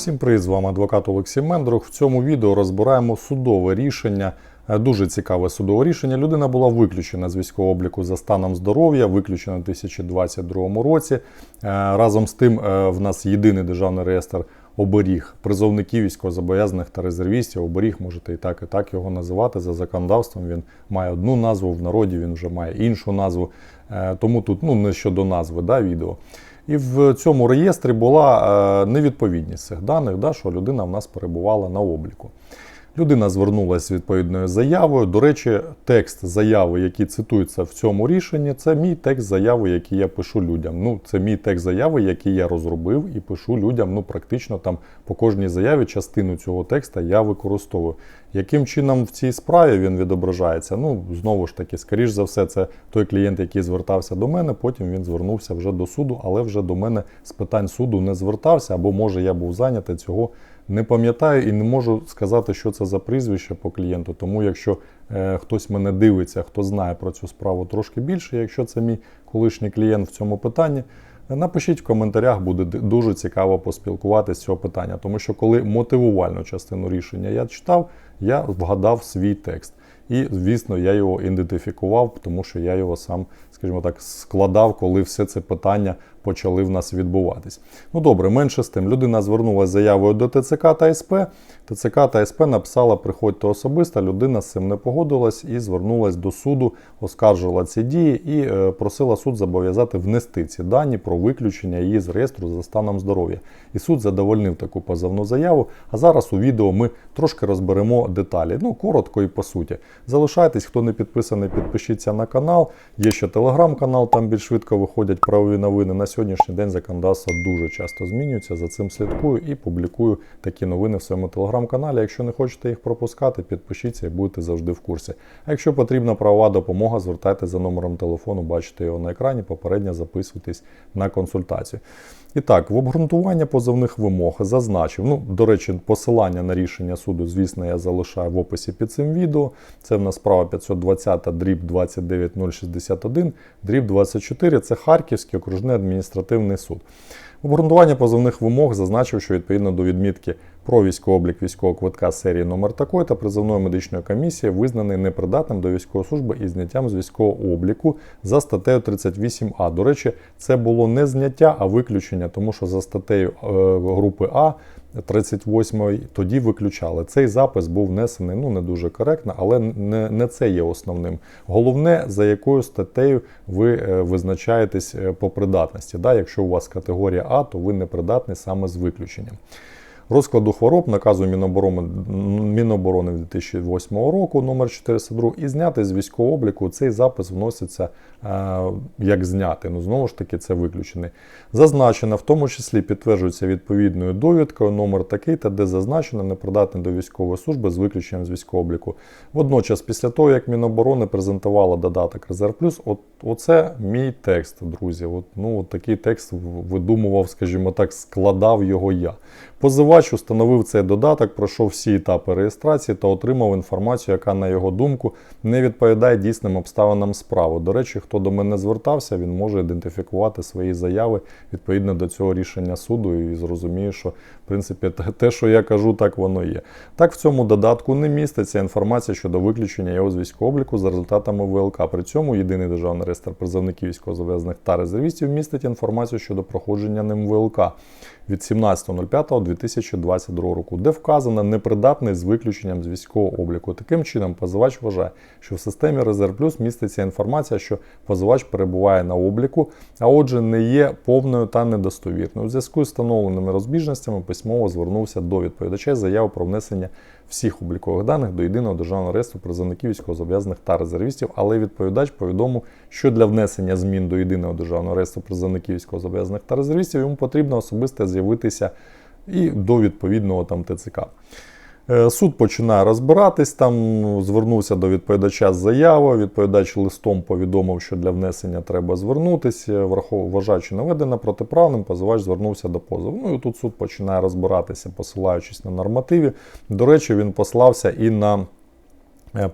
Всім привіт, з вами адвокат Олексій Мендрух. В цьому відео розбираємо судове рішення. Е, Дуже цікаве судове рішення. Людина була виключена з військового обліку за станом здоров'я, виключена в 2022 році. Е, Разом з тим, е, в нас єдиний державний реєстр оберіг призовників військовозобов'язаних та резервістів. Оберіг можете і так, і так його називати за законодавством. Він має одну назву в народі, він вже має іншу назву. Тому тут ну не щодо назви да, відео. І в цьому реєстрі була е, невідповідність цих даних, да, що людина в нас перебувала на обліку. Людина звернулася з відповідною заявою. До речі, текст заяви, який цитується в цьому рішенні, це мій текст заяви, який я пишу людям. Ну, це мій текст заяви, який я розробив і пишу людям. Ну, практично там по кожній заяві частину цього текста я використовую. Яким чином в цій справі він відображається? Ну, знову ж таки, скоріш за все, це той клієнт, який звертався до мене. Потім він звернувся вже до суду, але вже до мене з питань суду не звертався, або може я був зайнятий цього. Не пам'ятаю і не можу сказати, що це за прізвище по клієнту. Тому, якщо е, хтось мене дивиться, хто знає про цю справу трошки більше, якщо це мій колишній клієнт в цьому питанні, е, напишіть в коментарях, буде дуже цікаво поспілкуватися з цього питання. Тому що коли мотивувальну частину рішення я читав, я вгадав свій текст. І, звісно, я його ідентифікував, тому що я його сам, скажімо так, складав, коли все це питання почали в нас відбуватись. Ну добре, менше з тим. Людина звернулася заявою до ТЦК та СП. ТЦК та СП написала, приходьте особисто. Людина з цим не погодилась і звернулась до суду, оскаржила ці дії і е, просила суд зобов'язати внести ці дані про виключення її з реєстру за станом здоров'я. І суд задовольнив таку позовну заяву. А зараз у відео ми трошки розберемо деталі. Ну, коротко і по суті. Залишайтесь, хто не підписаний, підпишіться на канал. Є ще телеграм-канал, там більш швидко виходять правові новини. На сьогоднішній день законодавство дуже часто змінюється. За цим слідкую і публікую такі новини в своєму телеграм-каналі. Якщо не хочете їх пропускати, підпишіться і будете завжди в курсі. А якщо потрібна правова допомога, звертайтеся за номером телефону, бачите його на екрані. Попередньо записуйтесь на консультацію. І так, в обґрунтування позовних вимог зазначив. Ну, до речі, посилання на рішення суду, звісно, я залишаю в описі під цим відео. Це в нас справа 520 дріб 29061, дріб 24 це Харківський окружний адміністративний суд. Обґрунтування позовних вимог зазначив, що відповідно до відмітки про військовий облік військового квитка серії номер такої та призовної медичної комісії визнаний непридатним до військової служби із зняттям з військового обліку за статтею 38А. До речі, це було не зняття, а виключення, тому що за статтею е, групи А 38 тоді виключали. Цей запис був внесений ну не дуже коректно, але не, не це є основним. Головне, за якою статтею ви е, визначаєтесь е, по придатності. Да? Якщо у вас категорія А, то ви не придатний саме з виключенням. Розкладу хвороб наказу Міноборони, Міноборони 2008 року номер 402 і зняти з військового обліку цей запис вноситься е, як зняти. Ну знову ж таки, це виключений. Зазначено, в тому числі підтверджується відповідною довідкою номер такий, та де зазначено непридатний до військової служби з виключенням з військового обліку. Водночас, після того, як Міноборони презентувала додаток Резерв Плюс, от, оце мій текст, друзі. От, ну, от такий текст видумував, скажімо так, складав його я. Позивач установив цей додаток, пройшов всі етапи реєстрації та отримав інформацію, яка, на його думку, не відповідає дійсним обставинам справи. До речі, хто до мене звертався, він може ідентифікувати свої заяви відповідно до цього рішення суду і зрозуміє, що в принципі те- що я кажу, так воно є. Так в цьому додатку не міститься інформація щодо виключення його з військового обліку за результатами ВЛК. При цьому єдиний державний реєстр призовників військовозобов'язаних та резервістів містить інформацію щодо проходження ним ВЛК від 17.05.2022 року, де вказано непридатний з виключенням з військового обліку. Таким чином, позивач вважає, що в системі Резерв Плюс міститься інформація, що позивач перебуває на обліку, а отже, не є повною та недостовірною. У зв'язку з встановленими розбіжностями письмово звернувся до відповідача заяву про внесення всіх облікових даних до єдиного державного реєстру призовників військовозобов'язаних та резервістів, але відповідач повідомив, що для внесення змін до єдиного державного реєстру призовників військовозобов'язаних та резервістів йому потрібно особисто з'явитися і до відповідного там ТЦК. Е, Суд починає розбиратись, там звернувся до відповідача з заявою. Відповідач листом повідомив, що для внесення треба звернутися. Вважаючи наведене протиправним, позивач звернувся до позову. Ну і тут суд починає розбиратися, посилаючись на нормативі. До речі, він послався і на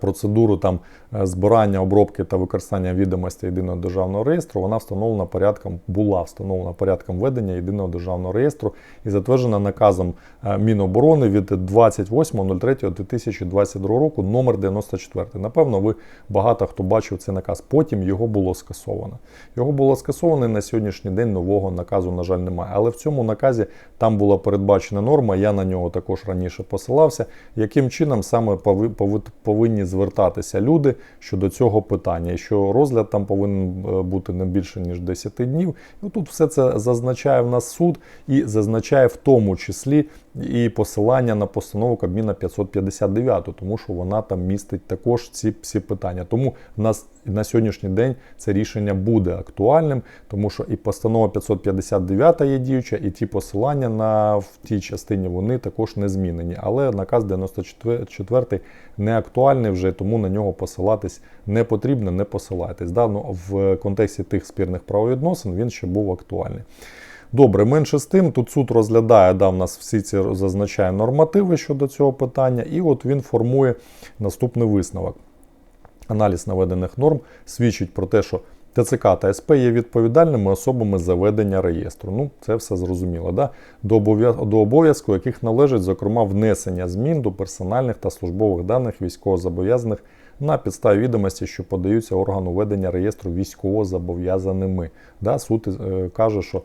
процедуру там е, збирання, обробки та використання відомостей єдиного державного реєстру, вона встановлена порядком, була встановлена порядком ведення єдиного державного реєстру і затверджена наказом е, Міноборони від 28.03.2022 року номер 94. Напевно, ви багато хто бачив цей наказ. Потім його було скасовано. Його було скасовано і на сьогоднішній день нового наказу, на жаль, немає. Але в цьому наказі там була передбачена норма. Я на нього також раніше посилався. Яким чином саме пови- пови- повинні звертатися люди щодо цього питання, що розгляд там повинен е, бути не більше ніж 10 днів. І тут все це зазначає в нас суд і зазначає в тому числі і посилання на постанову Кабміна 559, тому що вона там містить також ці всі питання. Тому в нас на сьогоднішній день це рішення буде актуальним, тому що і постанова 559 є діюча, і ті посилання на в тій частині вони також не змінені. Але наказ 94 не актуальний вже, тому на нього посилатись не потрібно, не посилайтесь. Да? Ну, в контексті тих спірних правовідносин він ще був актуальний. Добре, менше з тим, тут суд розглядає, да, в нас всі ці зазначає нормативи щодо цього питання, і от він формує наступний висновок. Аналіз наведених норм свідчить про те, що ТЦК та СП є відповідальними особами за ведення реєстру. Ну, це все зрозуміло. Да? До обов'я- до обов'язку, яких належить, зокрема, внесення змін до персональних та службових даних військовозобов'язаних на підставі відомості, що подаються органу ведення реєстру військовозобов'язаними. Да? Суд е, каже, що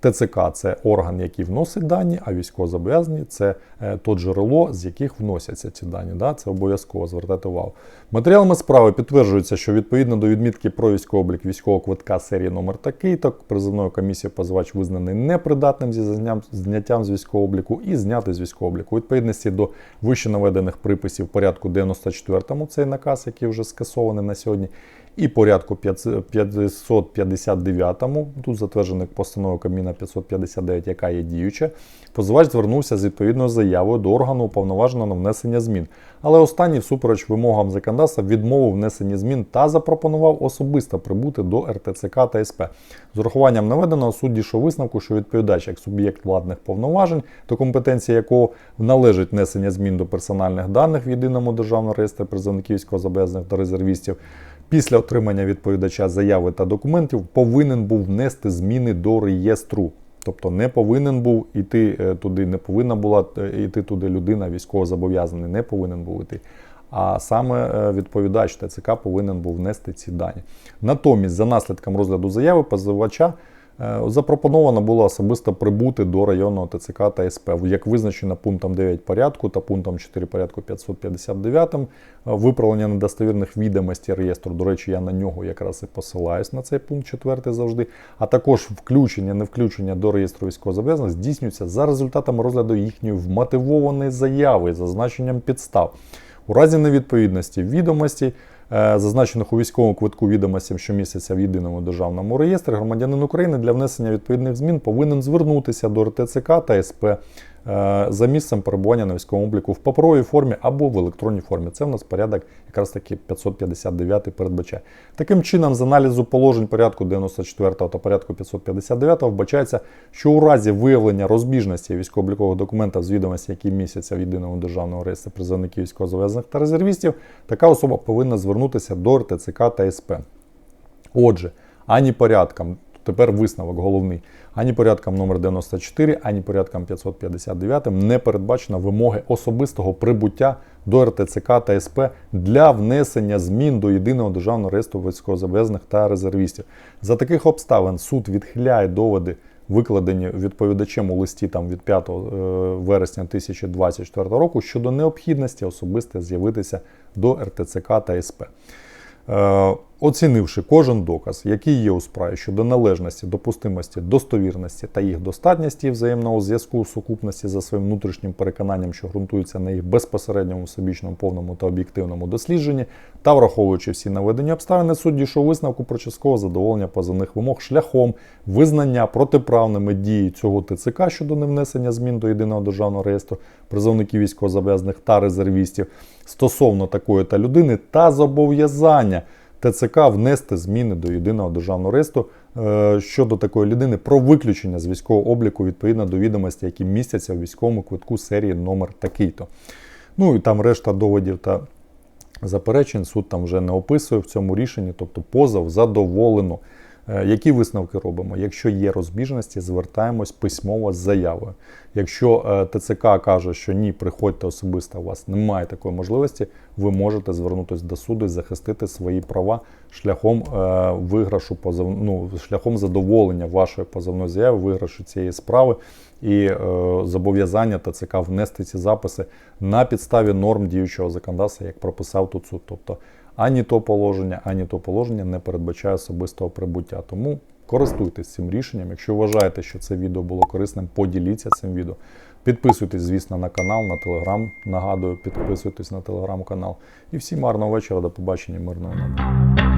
ТЦК це орган, який вносить дані, а військовозобов'язані це е, то джерело, з яких вносяться ці дані. Да? Це обов'язково звертати увагу. Матеріалами справи підтверджується, що відповідно до відмітки про військовий облік військового квитка серії номер такий, то призовною комісією позивач визнаний непридатним зі зняттям з військового обліку і знятий з військового обліку. У відповідності до вище наведених приписів порядку 94 цей наказ, який вже скасований на сьогодні, і порядку 559, тут затверджених постановою Кабміна 559, яка є діюча, позивач звернувся з відповідною заявою до органу уповноваженого на внесення змін. Але останній, всупереч вимогам законодавства, відмовив внесення змін та запропонував особисто прибути до РТЦК та СП. З урахуванням наведеного суд дійшов висновку, що відповідач як суб'єкт владних повноважень, до компетенції якого належить внесення змін до персональних даних в єдиному державному реєстрі призовників військовозобов'язаних та резервістів, після отримання відповідача заяви та документів повинен був внести зміни до реєстру. Тобто не повинен був іти е, туди, не повинна була е, йти туди людина, військовозобов'язаний, не повинен був іти. А саме е, відповідач ТЦК повинен був внести ці дані. Натомість, за наслідком розгляду заяви позивача е, запропоновано було особисто прибути до районного ТЦК та СП, як визначено пунктом 9 порядку та пунктом 4 порядку 559, е, виправлення недостовірних відомостей реєстру. До речі, я на нього якраз і посилаюсь на цей пункт 4 завжди. А також включення, не включення до реєстру військовозобов'язаних здійснюється за результатами розгляду їхньої вмотивованої заяви зазначенням підстав. У разі невідповідності відомостей, е, зазначених у військовому квитку відомостям, що містяться в єдиному державному реєстрі, громадянин України для внесення відповідних змін повинен звернутися до РТЦК та СП. е, за місцем перебування на військовому обліку в паперовій формі або в електронній формі. Це в нас порядок якраз таки 559 передбачає. Таким чином, з аналізу положень порядку 94 та порядку 559 вбачається, що у разі виявлення розбіжності військово-облікових документів з відомості, які містяться в єдиному державному реєстрі призовників військовозобов'язаних та резервістів, така особа повинна звернутися до РТЦК та СП. Отже, ані порядком, тепер висновок головний, ані порядком номер 94, ані порядком 559 не передбачено вимоги особистого прибуття до РТЦК та СП для внесення змін до єдиного державного реєстру військовозобов'язаних та резервістів. За таких обставин суд відхиляє доводи. Викладені відповідачем у листі там від 5 е, вересня 2024 року щодо необхідності особисто з'явитися до РТЦК та СП. Оцінивши кожен доказ, який є у справі щодо належності, допустимості, достовірності та їх достатності взаємного зв'язку сукупності за своїм внутрішнім переконанням, що ґрунтується на їх безпосередньому всебічному, повному та об'єктивному дослідженні, та враховуючи всі наведені обставини, суд дійшов висновку про часткове задоволення позовних вимог шляхом визнання протиправними дії цього ТЦК щодо невнесення змін до єдиного державного реєстру призовників військовозобов'язаних та резервістів стосовно такої та людини та зобов'язання. ТЦК внести зміни до єдиного державного реєстру е, щодо такої людини про виключення з військового обліку відповідно до відомостей, які містяться в військовому квитку серії номер такий-то. Ну і там решта доводів та Заперечень суд там вже не описує в цьому рішенні, тобто позов задоволено. Е, Які висновки робимо? Якщо є розбіжності, звертаємось письмово з заявою. Якщо е, ТЦК каже, що ні, приходьте особисто, у вас немає такої можливості, ви можете звернутися до суду і захистити свої права шляхом е, виграшу позов... ну, шляхом задоволення вашої позовної заяви, виграшу цієї справи і е, зобов'язання ТЦК внести ці записи на підставі норм діючого законодавства, як прописав тут суд. Тобто ані то положення, ані то положення не передбачає особистого прибуття. Тому користуйтесь цим рішенням. Якщо вважаєте, що це відео було корисним, поділіться цим відео. Підписуйтесь, звісно, на канал, на телеграм. Нагадую, підписуйтесь на телеграм-канал. І всім гарного вечора, до побачення, мирного неба.